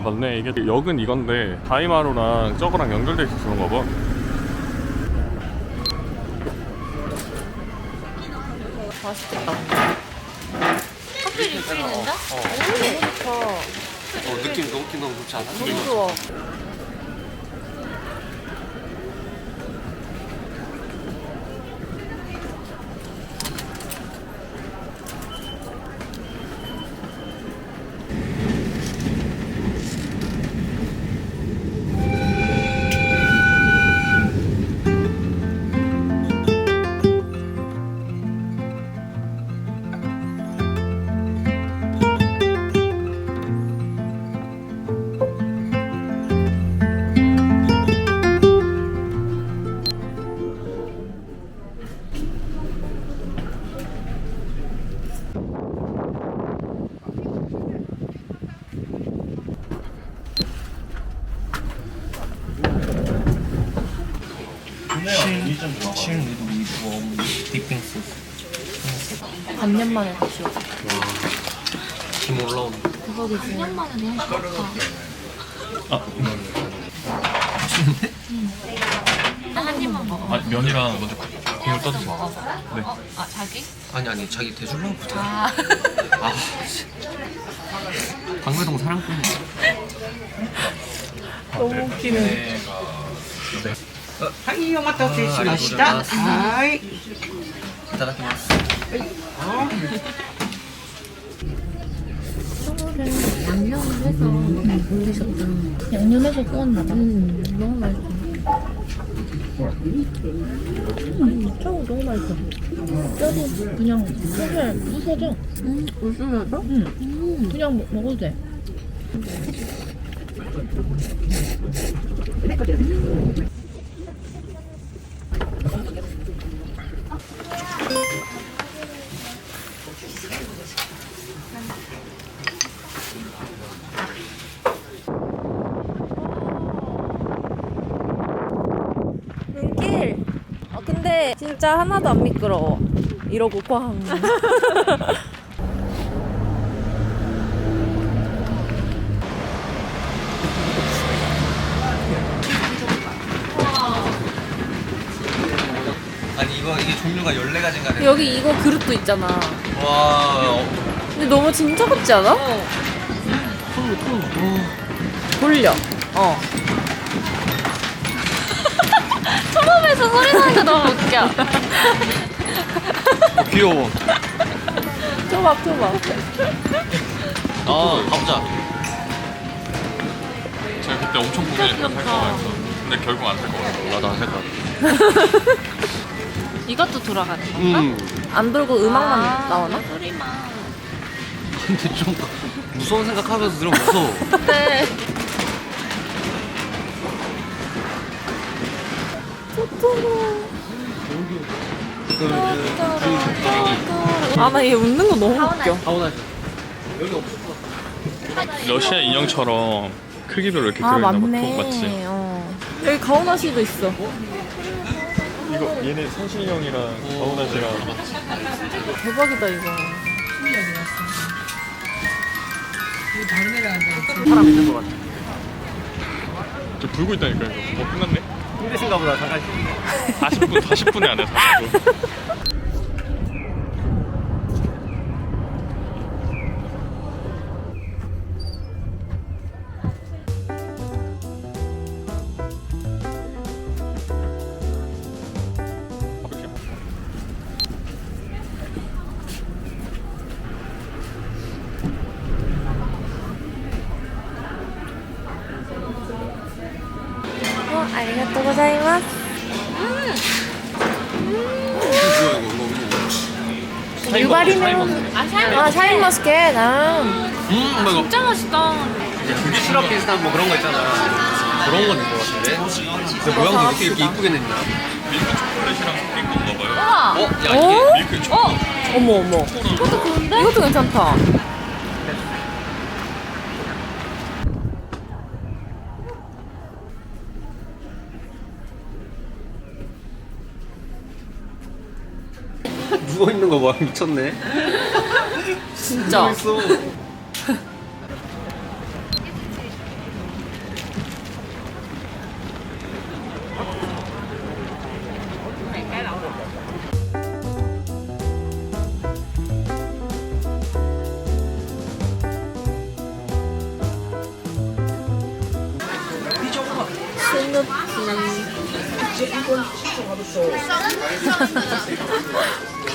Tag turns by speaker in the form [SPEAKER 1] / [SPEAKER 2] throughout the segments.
[SPEAKER 1] 아 맞네 이게 역은 이건데 다이마루랑 저거랑 연결돼 있어서 그런가 봐.
[SPEAKER 2] 맛있겠다. 커피 리필인가? 어. 너무 좋다.
[SPEAKER 3] 어, 느낌 너무 느낌 너무 좋지 않아?
[SPEAKER 2] 너무 좋아.
[SPEAKER 3] 실 위드 웜 디핑 소스
[SPEAKER 2] 반년 만에 다시 오고.
[SPEAKER 3] 김
[SPEAKER 2] 대박이지. 반년 만에 너무 좋다. 먹어.
[SPEAKER 1] 아 면이랑 먼저 국물 떠주세요.
[SPEAKER 2] 먹어서.
[SPEAKER 1] 네.
[SPEAKER 2] 어? 아 자기?
[SPEAKER 3] 아니 아니 자기 대줄라고 보자
[SPEAKER 2] 아.
[SPEAKER 3] 아 씨. 방배동 사랑꾼이야
[SPEAKER 2] 너무 웃기네.
[SPEAKER 4] はい、お待たせしました。はい。
[SPEAKER 3] 이타다키마스
[SPEAKER 2] 소를 양념을 해서 올리셨다. 양념해서 구웠나 봐. 음, 너무 맛있어. 음, 저거 너무 맛있어. 뼈도 그냥 살살 부서져. 음, 부서져? 응. 그냥 먹- 먹어도 돼.
[SPEAKER 5] 눈 진짜 하나도 안 미끄러워. 이러고 꽝.
[SPEAKER 3] 아니 이거 이게 종류가 14가지인가 되는데
[SPEAKER 5] 여기 이거 그릇도 있잖아.
[SPEAKER 3] 와 어,
[SPEAKER 5] 근데 너무 진짜 같지 않아? 돌려. 어. 처음에서 소리 나니까 너무 웃겨.
[SPEAKER 3] 어, 귀여워
[SPEAKER 5] 초밥, 초밥.
[SPEAKER 3] 아 가보자
[SPEAKER 1] 제가 그때 엄청 고민했어 살까 말까. 근데 결국 안 살 것 같아.
[SPEAKER 3] 나도 안살 것 같아
[SPEAKER 2] 이것도 돌아가는 건가?
[SPEAKER 3] 음
[SPEAKER 5] 안 돌고 음악만 나오나?
[SPEAKER 2] 소리만.
[SPEAKER 3] 근데 좀 무서운 생각하면서 들으면 무서워
[SPEAKER 5] 네. 아, 나 얘 웃는 거 너무 웃겨.
[SPEAKER 3] 가오나시 여기 없을 것 같아
[SPEAKER 1] 러시아 인형처럼 크기별로 이렇게
[SPEAKER 5] 아,
[SPEAKER 1] 들어있나 봐.
[SPEAKER 5] 맞네.
[SPEAKER 1] 톡 맞지?
[SPEAKER 5] 어. 여기 가오나시도 있어.
[SPEAKER 1] 이거 얘네 선신형이랑 가오나시랑
[SPEAKER 5] 대박이다, 이거.
[SPEAKER 3] 사람 있는 것 같아
[SPEAKER 1] 저 불고 있다니까 이거. 어 끝났네.
[SPEAKER 3] 힘드신가 보다 잠깐
[SPEAKER 1] 40분 40분에 안에 40분.
[SPEAKER 5] 아리가또 고자이마스. 유바리는
[SPEAKER 2] 아,
[SPEAKER 5] 살아 샤인머스켓
[SPEAKER 3] 아음 이거
[SPEAKER 2] 진짜 맛있다.
[SPEAKER 3] 이제 불 시럽 비슷한 뭐 그런 거 있잖아 그런 건 있는 것 같은데 근데 모양도 어떻게 이렇게 이쁘게 냈냐
[SPEAKER 1] 밀크 초콜릿이랑 섞인 건가 봐요.
[SPEAKER 2] 우와.
[SPEAKER 3] 어? 야 이게
[SPEAKER 1] 밀크 초콜릿.
[SPEAKER 5] 어머 어머 이것도 좋은데? 이것도 괜찮다
[SPEAKER 3] 누워 있는 거 봐. 미쳤네.
[SPEAKER 5] 진짜.
[SPEAKER 3] 누워 있어.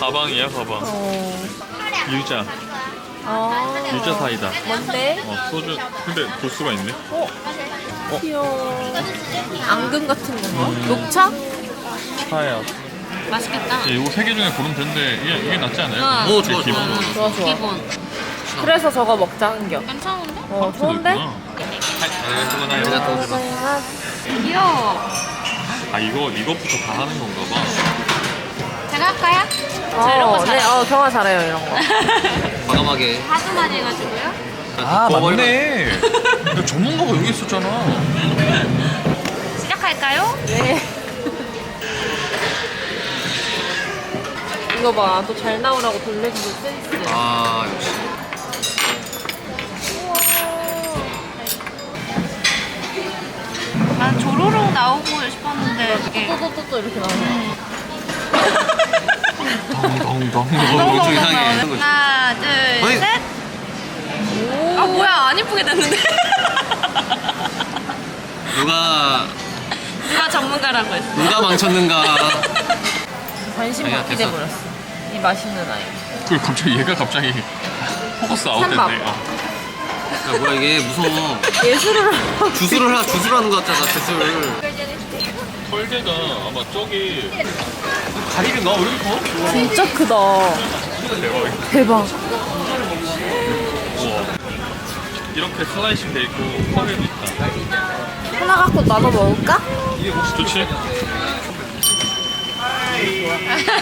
[SPEAKER 1] 가방이야 가방.
[SPEAKER 5] 어.
[SPEAKER 1] 유자.
[SPEAKER 5] 아.
[SPEAKER 1] 유자 사이다.
[SPEAKER 5] 뭔데?
[SPEAKER 1] 어 소주. 근데 도수가 있네.
[SPEAKER 5] 귀여워. 앙금 같은 건가? 녹차?
[SPEAKER 1] 차야.
[SPEAKER 6] 맛있겠다.
[SPEAKER 1] 예, 이거 세 개 중에 고르면 되는데 이게, 이게 낫지 않아요?
[SPEAKER 6] 아.
[SPEAKER 3] 오, 좋아,
[SPEAKER 1] 기본.
[SPEAKER 3] 좋아,
[SPEAKER 5] 좋아 좋아.
[SPEAKER 6] 기본.
[SPEAKER 5] 그래서 저거 먹자 한겨.
[SPEAKER 6] 괜찮은데?
[SPEAKER 5] 어 좋은데?
[SPEAKER 1] 있구나.
[SPEAKER 3] 아, 여기다 더
[SPEAKER 6] 귀여워.
[SPEAKER 1] 아 이거 이것부터 다 하는 건가 봐.
[SPEAKER 6] 제가 할까요?
[SPEAKER 5] 어, 네, 어 경화 잘해요 이런 거.
[SPEAKER 3] 과감하게.
[SPEAKER 6] 하도 많이 해가지고요.
[SPEAKER 3] 아,
[SPEAKER 1] 맞네. 근데 전문가가 여기 있었잖아.
[SPEAKER 6] 시작할까요?
[SPEAKER 5] 네. 이거 봐, 또 잘 나오라고 돌려주고 센스.
[SPEAKER 3] 아, 역시.
[SPEAKER 6] 난 조로록 나오고 싶었는데 이게
[SPEAKER 5] 또또또 이렇게 나오네.
[SPEAKER 1] 덩덩덩.
[SPEAKER 3] 이거 좀 이상해. 하는 거지.
[SPEAKER 6] 하나, 둘,
[SPEAKER 3] 어이.
[SPEAKER 6] 셋. 아 뭐야 안 예쁘게 됐는데?
[SPEAKER 3] 누가,
[SPEAKER 6] 누가 전문가라고 했어?
[SPEAKER 3] 누가 망쳤는가.
[SPEAKER 5] 관심
[SPEAKER 3] 아니야,
[SPEAKER 5] 받게
[SPEAKER 3] 됐어.
[SPEAKER 5] 돼버렸어. 이 맛있는 아이.
[SPEAKER 1] 그 갑자기 얘가 갑자기 포커스 아웃됐네.
[SPEAKER 5] 찬밥.
[SPEAKER 1] 어.
[SPEAKER 3] 야, 뭐야, 이게 무서워.
[SPEAKER 5] 예술을 하고
[SPEAKER 3] 주술을, 하, 주술 하는 것 같잖아, 주술.
[SPEAKER 1] 설계가 아마 저기 가리비인가? 왜 이렇게 커?
[SPEAKER 5] 진짜 크다.
[SPEAKER 1] 대박.
[SPEAKER 5] 대박.
[SPEAKER 1] 우와. 이렇게 슬라이싱 돼 있고 컵에도 있다.
[SPEAKER 5] 하나 갖고 나눠 먹을까?
[SPEAKER 1] 좋지?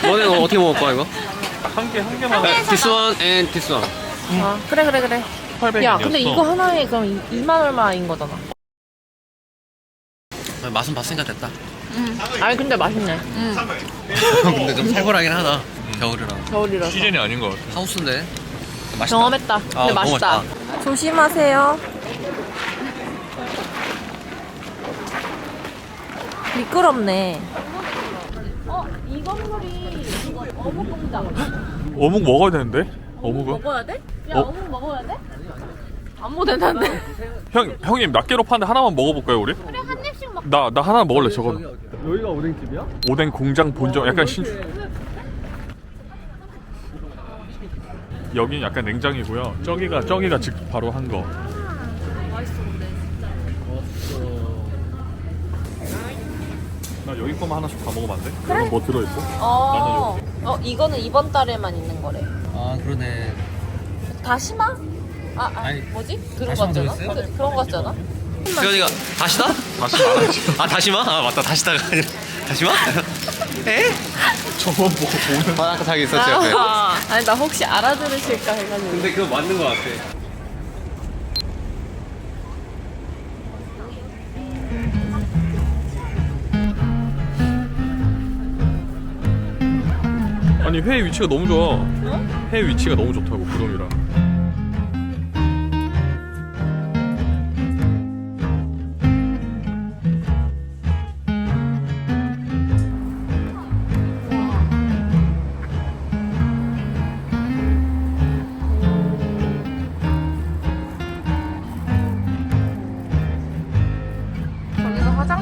[SPEAKER 3] 너네 너 어떻게 먹을 거야, 이거?
[SPEAKER 1] 한 개 한 개만.
[SPEAKER 3] This one and this one.
[SPEAKER 5] 아, 그래 그래 그래.
[SPEAKER 1] 800이었어.
[SPEAKER 5] 야, 근데 이거 하나에 그럼 2만 얼마인 거잖아.
[SPEAKER 3] 아, 맛은 봤으니까 됐다.
[SPEAKER 5] 아니 근데 맛있네.
[SPEAKER 3] 근데 좀 살벌하긴 하다. 겨울이라.
[SPEAKER 5] 겨울이라서.
[SPEAKER 1] 시즌이 아닌 것 같아.
[SPEAKER 3] 하우스인데. 맛있다.
[SPEAKER 5] 경험했다. 근데
[SPEAKER 3] 아, 너무
[SPEAKER 5] 맛있다.
[SPEAKER 3] 맛있다.
[SPEAKER 5] 조심하세요. 미끄럽네. 어, 이 건물이 어묵 공장.
[SPEAKER 1] 어묵 먹어야 되는데? 어묵은?
[SPEAKER 5] 먹어야 돼? 야,
[SPEAKER 1] 어?
[SPEAKER 5] 어? 묵 먹어야 돼? 안 먹어도 된다는데?
[SPEAKER 1] 형 형님 낱개로 파는데 하나만 먹어볼까요 우리? 그래 한 입씩 먹. 나나 하나 먹을래 저거.
[SPEAKER 3] 여기가 오뎅집이야?
[SPEAKER 1] 오뎅 공장 본점 약간 신주. 여긴 약간 냉장이고요. 저기가 저기가 직 바로 한 거. 나 여기 거만 하나씩 다 먹으면 안 돼? 그래? 뭐 들어있어?
[SPEAKER 5] 어. 어, 이거는 이번 달에만 있는 거래.
[SPEAKER 3] 아, 그러네.
[SPEAKER 5] 다시마? 아, 아
[SPEAKER 3] 아니,
[SPEAKER 5] 뭐지? 그런
[SPEAKER 3] 다시마
[SPEAKER 5] 거 같잖아?
[SPEAKER 3] 들어있어요?
[SPEAKER 5] 그, 그런 거 같잖아?
[SPEAKER 3] 세연이가 다시다?
[SPEAKER 1] 다시 말하지.
[SPEAKER 3] 아, 다시마? 아, 맞다. 다시다가 아니라. 다시마? 에?
[SPEAKER 1] 저거 보고 보는.
[SPEAKER 3] 아, 아까 자기 있었지, 옆에.
[SPEAKER 5] 아, 아니, 나 혹시 알아들으실까 해가지고.
[SPEAKER 3] 근데 그거 맞는 것 같아.
[SPEAKER 1] 아니 회 위치가 너무 좋아. 회 위치가 너무 좋다고 구름이랑.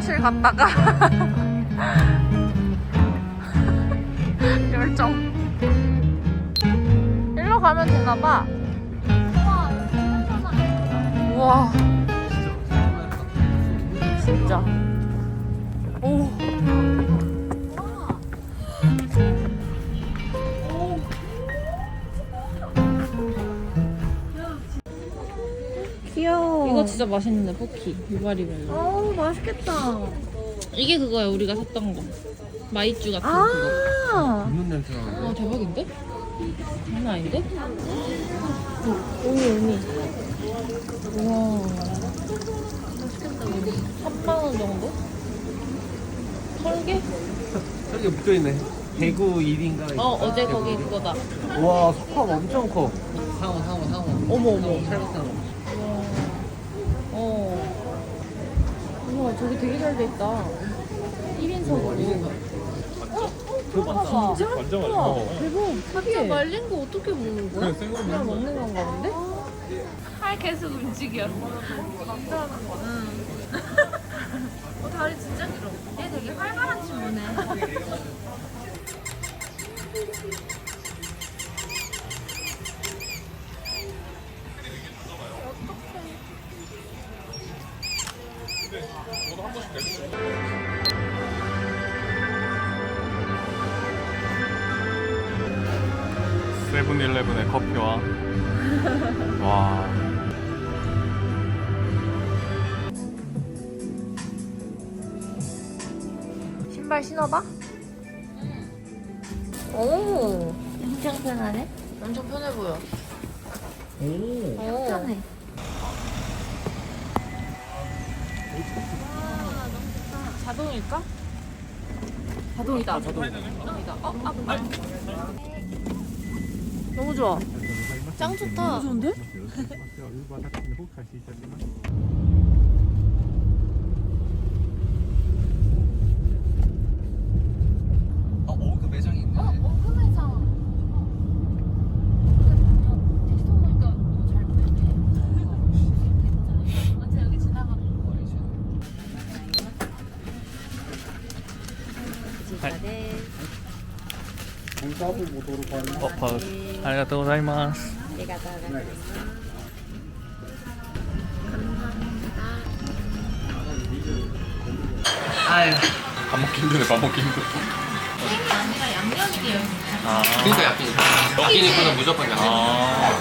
[SPEAKER 5] 화장실 갔다가 열정. 일로 가면 되나봐. 우와. 진짜. 오 이거 진짜 맛있는데 포키 유바리멜로 어 맛있겠다 이게 그거야 우리가 샀던 거 마이쮸 같은 그거
[SPEAKER 3] 아. 있는 냄새 나.
[SPEAKER 5] 아 대박인데? 장난 아닌데? 오미 오미 우와 맛있겠다 우리 3만 원 정도? 설계?
[SPEAKER 3] 저기 붙어있네. 대구 1인가?
[SPEAKER 5] 어 어제 거기 그거다
[SPEAKER 3] 와, 석화 엄청 커. 상어, 상어, 상어.
[SPEAKER 5] 어머 어머
[SPEAKER 3] 찰박상어.
[SPEAKER 5] 어 저기 되게 잘 돼 있다. 1인석으로. 어? 그 아, 진짜?
[SPEAKER 1] 완전 맛있어.
[SPEAKER 5] 대박. 진짜 특이해. 말린 거 어떻게 먹는 거야?
[SPEAKER 1] 그냥 생으로
[SPEAKER 5] 그냥 먹는 건가 본데?
[SPEAKER 6] 팔 계속 움직여. 응. 어, 다리 진짜 길어. 얘 되게 활발한 친구네.
[SPEAKER 1] 세븐일레븐의 커피와 와
[SPEAKER 5] 신발 신어봐?
[SPEAKER 2] 자동일까? 자동이다. 자동이다. 어, 아, 아. 너무 좋아.
[SPEAKER 5] 짱 좋다.
[SPEAKER 2] 좋은데?
[SPEAKER 3] 어, 어, 그 매장이 있네.
[SPEAKER 1] 어, 봐. 아리가또 고자이마스
[SPEAKER 3] 아유.
[SPEAKER 1] 밥 먹기 힘드네 밥 먹기 힘들어 아
[SPEAKER 3] 그러니까 약간 여기니까는 무조건 약간.
[SPEAKER 1] 아,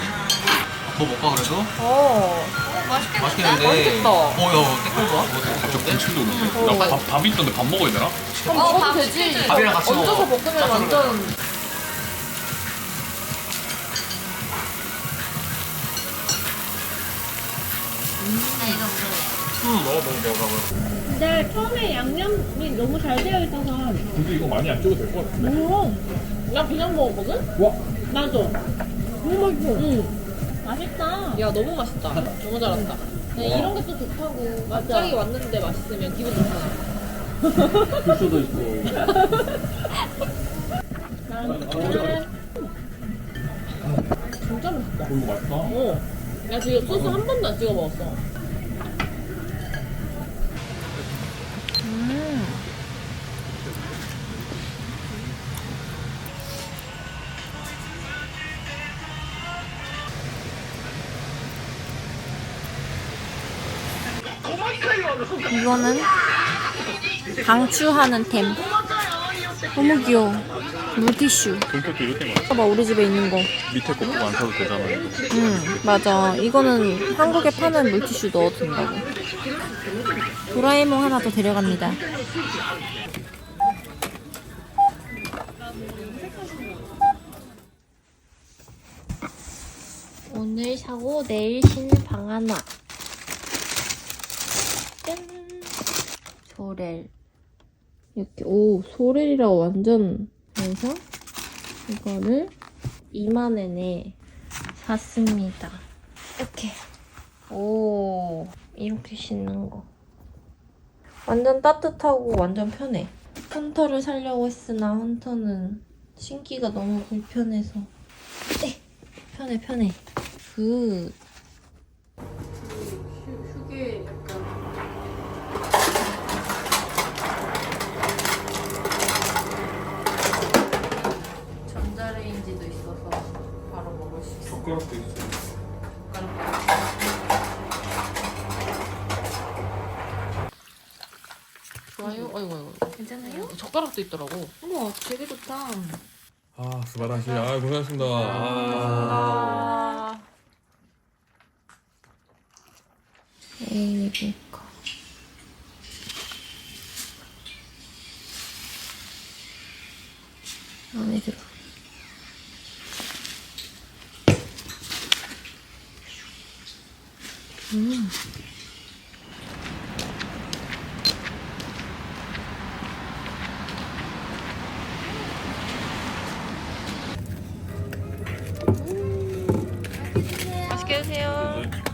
[SPEAKER 3] 뭐 먹까 그래도?
[SPEAKER 5] 어.
[SPEAKER 3] 맛있겠는데.
[SPEAKER 5] 맛있겠다.
[SPEAKER 3] 어, 야, 댓글 봐. 어때?
[SPEAKER 1] 군침도 오는데 나 밥, 밥 있던데 밥 먹어야 되나?
[SPEAKER 5] 그럼 먹어도 되지.
[SPEAKER 3] 밥이랑 같이
[SPEAKER 5] 얹어서
[SPEAKER 3] 먹어.
[SPEAKER 5] 먹으면 완전.
[SPEAKER 3] 음, 먹어, 먹어, 먹어. 먹어.
[SPEAKER 5] 근데 처음에 양념이 너무 잘 되어 있어서.
[SPEAKER 1] 근데 이거 많이 안 찍어도 될 것 같아
[SPEAKER 5] 오. 나 그냥 먹었거든?
[SPEAKER 1] 와
[SPEAKER 5] 나도. 너무 맛있어. 응. 맛있다.
[SPEAKER 2] 야, 너무 맛있다. 너무 잘한다. 근데 이런 게 또 좋다고. 갑자기 왔는데 맛있으면 기분 좋잖아.
[SPEAKER 1] 필수도 있고
[SPEAKER 5] 진짜 맛있다.
[SPEAKER 1] 어, 이거 맛있다
[SPEAKER 5] 어. 나 지금 소스 한 번도 안 찍어 먹었어.
[SPEAKER 2] 이거는 강추하는 템. 너무 귀여워. 물티슈.
[SPEAKER 1] 돈까스 이렇게 많아
[SPEAKER 2] 봐봐, 우리 집에 있는 거.
[SPEAKER 1] 밑에 것도 안 사도 되잖아
[SPEAKER 2] 응, 맞아. 이거는 한국에 파는 물티슈 넣어도 된다고. 도라에몽 하나 더 데려갑니다. 오늘 사고 내일 신을 방 하나. 짠! 소렐. 이렇게, 오, 소렐이라고 완전 해서 이거를 2만엔에 샀습니다. 이렇게. 오, 이렇게 신는 거. 완전 따뜻하고 완전 편해. 헌터를 사려고 했으나 헌터는 신기가 너무 불편해서. 네, 편해, 편해. 그. 휴게 약간. 전자레인지도 있어서 바로 수 있어. 좋아요? 아이고, 아이고.
[SPEAKER 5] 괜찮아요?
[SPEAKER 2] 젓가락도 있더라고.
[SPEAKER 5] 우와, 되게 좋다.
[SPEAKER 1] 아 스바라시 아 고생하셨습니다 아.
[SPEAKER 2] 아. 에이비카. 안녕하세요.